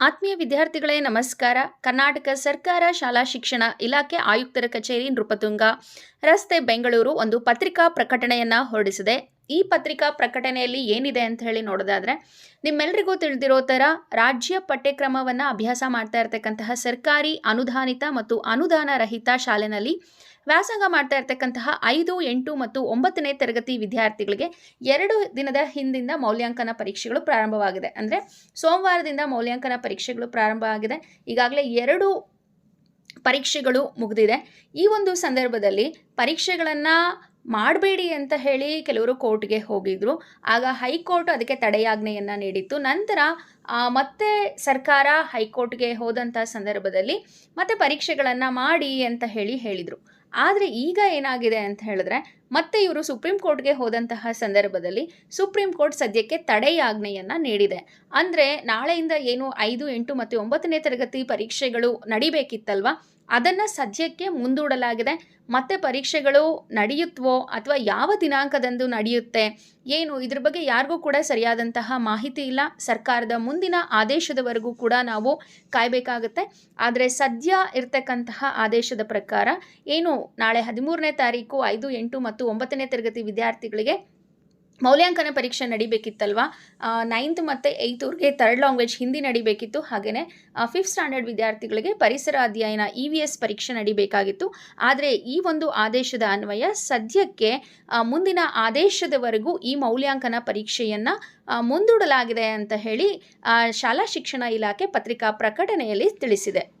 ಆತ್ಮೀಯ ವಿದ್ಯಾರ್ಥಿಗಳೇ, ನಮಸ್ಕಾರ. ಕರ್ನಾಟಕ ಸರ್ಕಾರ ಶಾಲಾ ಶಿಕ್ಷಣ ಇಲಾಖೆ ಆಯುಕ್ತರ ಕಚೇರಿ ನೃಪತುಂಗ, ರಸ್ತೆ ಬೆಂಗಳೂರು ಒಂದು ಪತ್ರಿಕಾ ಪ್ರಕಟಣೆಯನ್ನು ಹೊರಡಿಸಿದೆ. ಈ ಪತ್ರಿಕಾ ಪ್ರಕಟಣೆಯಲ್ಲಿ ಏನಿದೆ ಅಂತ ಹೇಳಿ ನೋಡೋದಾದ್ರೆ, ನಿಮ್ಮೆಲ್ರಿಗೂ ತಿಳಿದಿರೋ ಥರ ರಾಜ್ಯ ಪಠ್ಯಕ್ರಮವನ್ನು ಅಭ್ಯಾಸ ಮಾಡ್ತಾ ಇರತಕ್ಕಂತಹ ಸರ್ಕಾರಿ ಅನುದಾನಿತ ಮತ್ತು ಅನುದಾನ ರಹಿತ ಶಾಲೆನಲ್ಲಿ ವ್ಯಾಸಂಗ ಮಾಡ್ತಾ ಇರ್ತಕ್ಕಂತಹ ಐದು, ಎಂಟು ಮತ್ತು ಒಂಬತ್ತನೇ ತರಗತಿ ವಿದ್ಯಾರ್ಥಿಗಳಿಗೆ ಎರಡು ದಿನದ ಹಿಂದಿಂದ ಮೌಲ್ಯಾಂಕನ ಪರೀಕ್ಷೆಗಳು ಪ್ರಾರಂಭವಾಗಿದೆ. ಅಂದರೆ ಸೋಮವಾರದಿಂದ ಮೌಲ್ಯಾಂಕನ ಪರೀಕ್ಷೆಗಳು ಪ್ರಾರಂಭ ಆಗಿದೆ. ಈಗಾಗಲೇ ಎರಡು ಪರೀಕ್ಷೆಗಳು ಮುಗಿದಿದೆ. ಈ ಒಂದು ಸಂದರ್ಭದಲ್ಲಿ ಪರೀಕ್ಷೆಗಳನ್ನು ಮಾಡಬೇಡಿ ಅಂತ ಹೇಳಿ ಕೆಲವರು ಕೋರ್ಟ್ಗೆ ಹೋಗಿದ್ರು. ಆಗ ಹೈಕೋರ್ಟ್ ಅದಕ್ಕೆ ತಡೆಯಾಜ್ಞೆಯನ್ನು ನೀಡಿತ್ತು. ನಂತರ ಮತ್ತೆ ಸರ್ಕಾರ ಹೈಕೋರ್ಟ್ಗೆ ಹೋದಂಥ ಸಂದರ್ಭದಲ್ಲಿ ಮತ್ತೆ ಪರೀಕ್ಷೆಗಳನ್ನು ಮಾಡಿ ಅಂತ ಹೇಳಿ ಹೇಳಿದರು. ಆದರೆ ಈಗ ಏನಾಗಿದೆ ಅಂತ ಹೇಳಿದ್ರೆ ಮತ್ತೆ ಇವರು ಸುಪ್ರೀಂ ಕೋರ್ಟ್ಗೆ ಹೋದಂತಹ ಸಂದರ್ಭದಲ್ಲಿ ಸುಪ್ರೀಂ ಕೋರ್ಟ್ ಸದ್ಯಕ್ಕೆ ತಡೆಯಾಜ್ಞೆಯನ್ನು ನೀಡಿದೆ. ಅಂದರೆ ನಾಳೆಯಿಂದ ಏನು ಐದು, ಎಂಟು ಮತ್ತು ಒಂಬತ್ತನೇ ತರಗತಿ ಪರೀಕ್ಷೆಗಳು ನಡಿಬೇಕಿತ್ತಲ್ವಾ? ಅದನ್ನು ಸದ್ಯಕ್ಕೆ ಮುಂದೂಡಲಾಗಿದೆ. ಮತ್ತೆ ಪರೀಕ್ಷೆಗಳು ನಡೆಯುತ್ತವೋ ಅಥವಾ ಯಾವ ದಿನಾಂಕದಂದು ನಡೆಯುತ್ತೆ? ಏನು ಇದ್ರ ಬಗ್ಗೆ ಯಾರಿಗೂ ಕೂಡ ಸರಿಯಾದಂತಹ ಮಾಹಿತಿ ಇಲ್ಲ. ಸರ್ಕಾರದ ಮುಂದಿನ ಆದೇಶದವರೆಗೂ ಕೂಡ ನಾವು ಕಾಯಬೇಕಾಗುತ್ತೆ. ಆದರೆ ಸದ್ಯ ಇರ್ತಕ್ಕಂತಹ ಆದೇಶದ ಪ್ರಕಾರ ಏನು ನಾಳೆ ಹದಿಮೂರನೇ ತಾರೀಕು ಐದು, ಎಂಟು ಮತ್ತು ಒಂಬತ್ತನೇ ತರಗತಿ ವಿದ್ಯಾರ್ಥಿಗಳಿಗೆ ಮೌಲ್ಯಾಂಕನ ಪರೀಕ್ಷೆ ನಡಿಬೇಕಿತ್ತಲ್ವಾ? ನೈನ್ತ್ ಮತ್ತು ಏಯ್ತವ್ರಿಗೆ ಥರ್ಡ್ ಲ್ಯಾಂಗ್ವೇಜ್ ಹಿಂದಿ ನಡಿಬೇಕಿತ್ತು. ಹಾಗೆಯೇ ಫಿಫ್ತ್ ಸ್ಟ್ಯಾಂಡರ್ಡ್ ವಿದ್ಯಾರ್ಥಿಗಳಿಗೆ ಪರಿಸರ ಅಧ್ಯಯನ ಇ ವಿ ಎಸ್ ಪರೀಕ್ಷೆ ನಡಿಬೇಕಾಗಿತ್ತು. ಆದರೆ, ಈ ಒಂದು ಆದೇಶದ ಅನ್ವಯ ಸದ್ಯಕ್ಕೆ ಮುಂದಿನ ಆದೇಶದವರೆಗೂ ಈ ಮೌಲ್ಯಾಂಕನ ಪರೀಕ್ಷೆಯನ್ನು ಮುಂದೂಡಲಾಗಿದೆ ಅಂತ ಹೇಳಿ ಶಾಲಾ ಶಿಕ್ಷಣ ಇಲಾಖೆ ಪತ್ರಿಕಾ ಪ್ರಕಟಣೆಯಲ್ಲಿ ತಿಳಿಸಿದೆ.